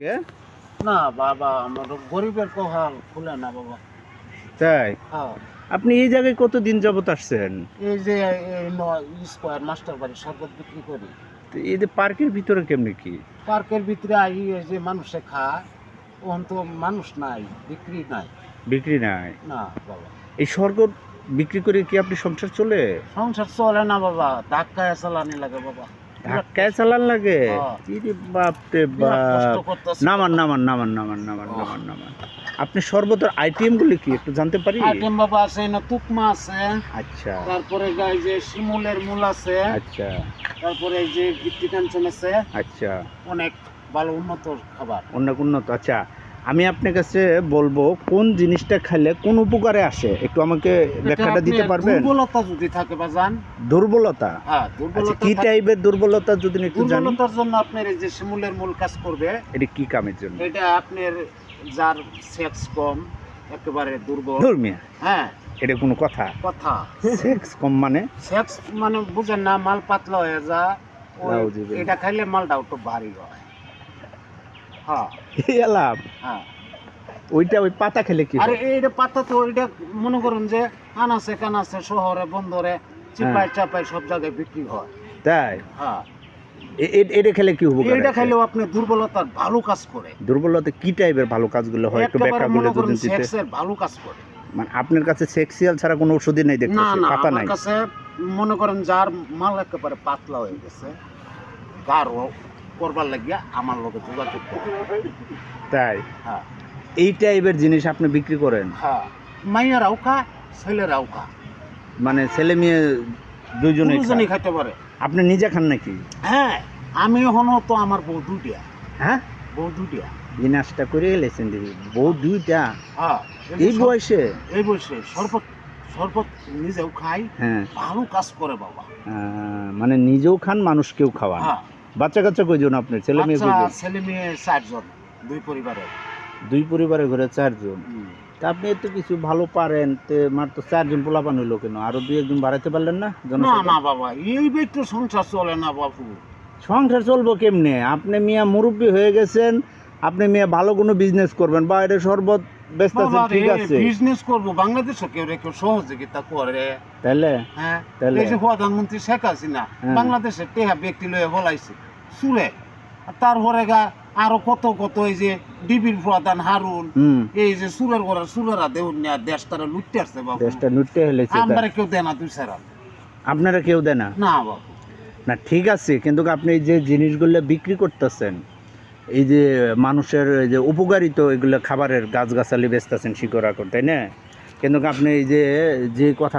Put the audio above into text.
কে? না বাবা আমার গরিবের কোহাল খুলে না বাবা। তাই? হ্যাঁ। আপনি এই জায়গায় কতদিন যাবত আসছেন? এই যে স্কোয়ার মাস্টার বাড়ি শরবত বিক্রি করি। এই যে পার্কের ভিতরে কেমনি কি? পার্কের ভিতরে আই যে মানুষে খায় ওখান তো মানুষ নাই বিক্রি নাই। বিক্রি নাই? না বাবা। এই শরবত বিক্রি করে কি আপনি সংসার চলে? সংসার চলে না বাবা। ধাক্কায় চালানি লাগে বাবা। ধাক্কায় চালান লাগে। হ্যাঁ। ইরে বাপ। নামান নামান নামান নামান নামান নামান নামান। আপনি শরবতের আইটেম গুলি কি একটু জানতে পারি? আইটেম বাবা আছে না তুকমা আছে। আচ্ছা। তারপরে গাই যে শিমুলের মূল আছে। আচ্ছা। তারপরে যে গিট্টি কাঞ্চন আছে। আচ্ছা। অনেক ভালো উন্নত খাবার। অনেক উন্নত আচ্ছা। আমি আপনার কাছে বলব কোন জিনিসটা খাইলে কোন উপকারে আসে? একটু আমাকে ব্যাখ্যাটা দিতে পারবেন? দুর্বলতা যদি থাকে বাজান দুর্বলতা? হ্যাঁ আচ্ছা দুর্বলতা কি টাইপের দুর্বলতা যদি একটু জানি? দুর্বলতার জন্য আপনার এই যে শিমুলের মূল কাজ করবে এটা কি কামের জন্য? এটা আপনার যার সেক্স কম একেবারে দুর্বল। ধর্মিয়া হ্যাঁ। এটা কোনো কথা? কথা। সেক্স কম মানে? সেক্স মানে বুঝেন না মাল পাতলা হয়ে যা এটা খাইলে মালটা একটু ভারী হয়। হ্যাঁ। হ্যাঁ। ওইটা ওই পাতা খেলে কি আরে এইটা পাতা তো এটা মনে করুন যে আনাচে কানাচে শহরে বন্দরে চিপাই চাপাই সব জায়গায় বিক্রি হয়। তাই? হ্যাঁ। এটা খেলে কি উপকার এটা আছে? খাইলেও আপনি দুর্বলতার ভালো কাজ করে। দুর্বলতা কি টাইপের ভালো কাজগুলো হয় একটু ব্যাখ্যা করে যদি দিতে সেক্সের ভালো কাজ করে। মানে আপনার কাছে সেক্সিয়াল ছাড়া কোনো ওষুধই নেই দেখতেছি পাতা আমার কাছে মনে করেন যার মাল একেবারে পাতলা হয়ে গেছে গাঢ় করবার লাগিয়া আমার লোকে যোগাযোগ করে। তাই? হ্যাঁ। এই টাইপের জিনিস আপনি বিক্রি করেন? হ্যাঁ। মাইয়ারাও খা ছেলেরাও খা। মানে ছেলে মেয়ে খায়। খাইতে পারে। আপনি নিজে খান নাকি? হ্যাঁ আমি হনো তো আমার বউ দুটিয়া হ্যাঁ? বউ দুটিয়া নাচটা করে এলেছেন দিদি বউ দুইটা? হ্যাঁ এই বয়সে? এই বয়সে শরবত শরবত নিজেও খাই হ্যাঁ। ভালো কাজ করে বাবা। মানে নিজেও খান মানুষকেও খাওয়ান। হ্যাঁ। বাচ্চা কাচ্চা কয়জন আপনার? ছেলে মেয়ে কয়জন? ছেলে মেয়ে চারজন দুই পরিবারের দুই পরিবারে ঘরে চারজন? হুম। তা আপনি এত কিছু ভালো পারেন তে মাত্র চারজন পোলাপান হইল কেন? আরও দুই একজন বাড়াইতে পারলেন না? না না বাবা এই বেটু সংসার চলে না বাবু সংসার চলবো কেমনে? আপনি মিয়া মুরব্বী হয়ে গেছেন আপনি মিয়া ভালো কোনো বিজনেস করবেন বাইরে শরবত ব্যস্ত আছেন ঠিক আছে। বিজনেস করব বাংলাদেশে কেউ রে কেউ সহযোগিতা করে? তাহলে? হ্যাঁ? তাহলে? এই যে প্রধানমন্ত্রী শেখ হাসিনা হ্যাঁ। বাংলাদেশে টেহা ব্যক্তি লয়ে বলাইছে সুরে। তারপরে গা আরও কত কত এই যে ডিবির প্রধান হারুন এই যে সুরের করা সুরেরা দেউন না দেশ লুটতে আসছে বাবু দেশটা নুটতে হেলেছে আমরা কেউ দেয় না দুই সারা। আপনারা কেউ দেয় না? না বাবু না ঠিক আছে কিন্তু আপনি এই যে জিনিসগুলো বিক্রি করতেছেন এই যে মানুষের এই যে উপকারিত এগুলো খাবারের গাছগাছালি বেচতেছেন শিকড়াকর তাই না? কিন্তু আপনি এই যে যে কথাটা